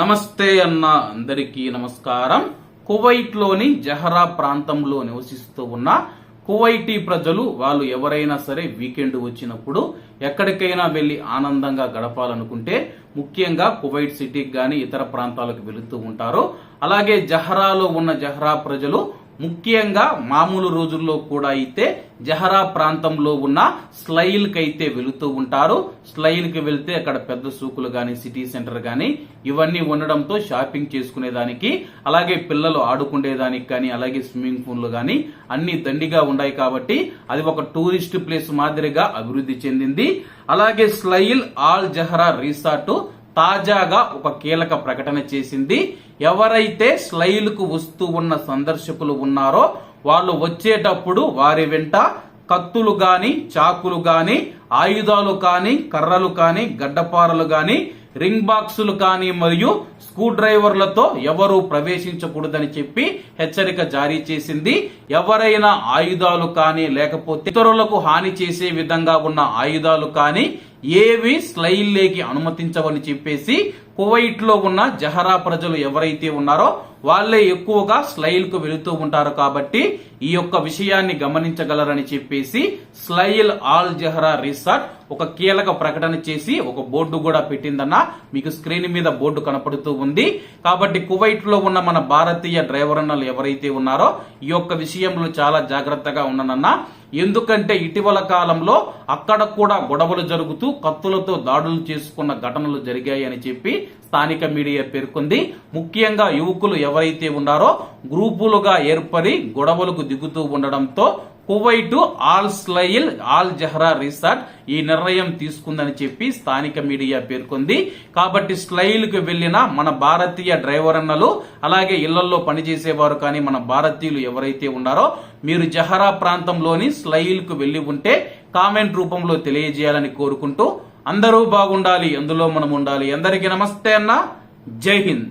నమస్తే అన్న అందరికీ నమస్కారం. కువైట్లోని జహరా ప్రాంతంలో నివసిస్తూ ఉన్న కువైటీ ప్రజలు వాళ్ళు ఎవరైనా సరే వీకెండ్ వచ్చినప్పుడు ఎక్కడికైనా వెళ్ళి ఆనందంగా గడపాలనుకుంటే ముఖ్యంగా కువైట్ సిటీకి కానీ ఇతర ప్రాంతాలకు వెళుతూ ఉంటారు. అలాగే జహరాలో ఉన్న జహరా ప్రజలు ముఖ్యంగా మామూలు రోజుల్లో కూడా అయితే జహరా ప్రాంతంలో ఉన్న స్లైల్కి అయితే వెళుతూ ఉంటారు. స్లైల్కి వెళ్తే అక్కడ పెద్ద సూకులు కానీ సిటీ సెంటర్ కానీ ఇవన్నీ ఉండడంతో షాపింగ్ చేసుకునేదానికి అలాగే పిల్లలు ఆడుకునేదానికి కానీ అలాగే స్విమ్మింగ్ పూల్లు కానీ అన్ని దండిగా ఉన్నాయి కాబట్టి అది ఒక టూరిస్ట్ ప్లేస్ మాదిరిగా అభివృద్ధి చెందింది. అలాగే స్లైల్ ఆల్ జహరా రిసార్ట్ తాజాగా ఒక కీలక ప్రకటన చేసింది. ఎవరైతే స్లైలుకు వస్తూ ఉన్న సందర్శకులు ఉన్నారో వాళ్ళు వచ్చేటప్పుడు వారి వెంట కత్తులు గాని చాకులు గాని ఆయుధాలు కాని కర్రలు కాని గడ్డపారలు గాని రింగ్ బాక్సులు కానీ మరియు స్క్రూ డ్రైవర్లతో ఎవరు ప్రవేశించకూడదని చెప్పి హెచ్చరిక జారీ చేసింది. ఎవరైనా ఆయుధాలు కానీ లేకపోతే ఇతరులకు హాని చేసే విధంగా ఉన్న ఆయుధాలు కానీ ఏవి స్లైల్లేకి అనుమతించవని చెప్పేసి కువైట్లో ఉన్న జహరా ప్రజలు ఎవరైతే ఉన్నారో వాళ్ళే ఎక్కువగా స్లైల్కు వెళుతూ ఉంటారు కాబట్టి ఈ యొక్క విషయాన్ని గమనించగలరని చెప్పేసి స్లైల్ ఆల్ జహరా రిసార్ట్ ఒక కీలక ప్రకటన చేసి ఒక బోర్డు కూడా పెట్టిందన్న మీకు స్క్రీన్ మీద బోర్డు కనపడుతూ ఉంది. కాబట్టి కువైట్లో ఉన్న మన భారతీయ డ్రైవర్ అన్నలు ఎవరైతే ఉన్నారో ఈ యొక్క విషయంలో చాలా జాగ్రత్తగా ఉండనన్నా ఎందుకంటే ఇటీవల కాలంలో అక్కడ కూడా గొడవలు జరుగుతూ కత్తులతో దాడులు చేసుకున్న ఘటనలు జరిగాయి అని చెప్పి స్థానిక మీడియా పేర్కొంది. ముఖ్యంగా యువకులు ఎవరైతే ఉన్నారో గ్రూపులుగా ఏర్పడి గొడవలకు దిగుతూ ఉండడంతో కువైట్ ఆల్ స్లైల్ ఆల్ జహ్రా రిసార్ట్ ఈ నిర్ణయం తీసుకుందని చెప్పి స్థానిక మీడియా పేర్కొంది. కాబట్టి స్లైల్కు వెళ్ళిన మన భారతీయ డ్రైవర్ అన్నలు అలాగే ఇళ్ళలో పనిచేసేవారు కానీ మన భారతీయులు ఎవరైతే ఉన్నారో మీరు జహరా ప్రాంతంలోని స్లైల్కు వెళ్ళి ఉంటే కామెంట్ రూపంలో తెలియజేయాలని కోరుకుంటూ అందరూ బాగుండాలి అందులో మనం ఉండాలి. అందరికీ నమస్తే అన్న. జై హింద్.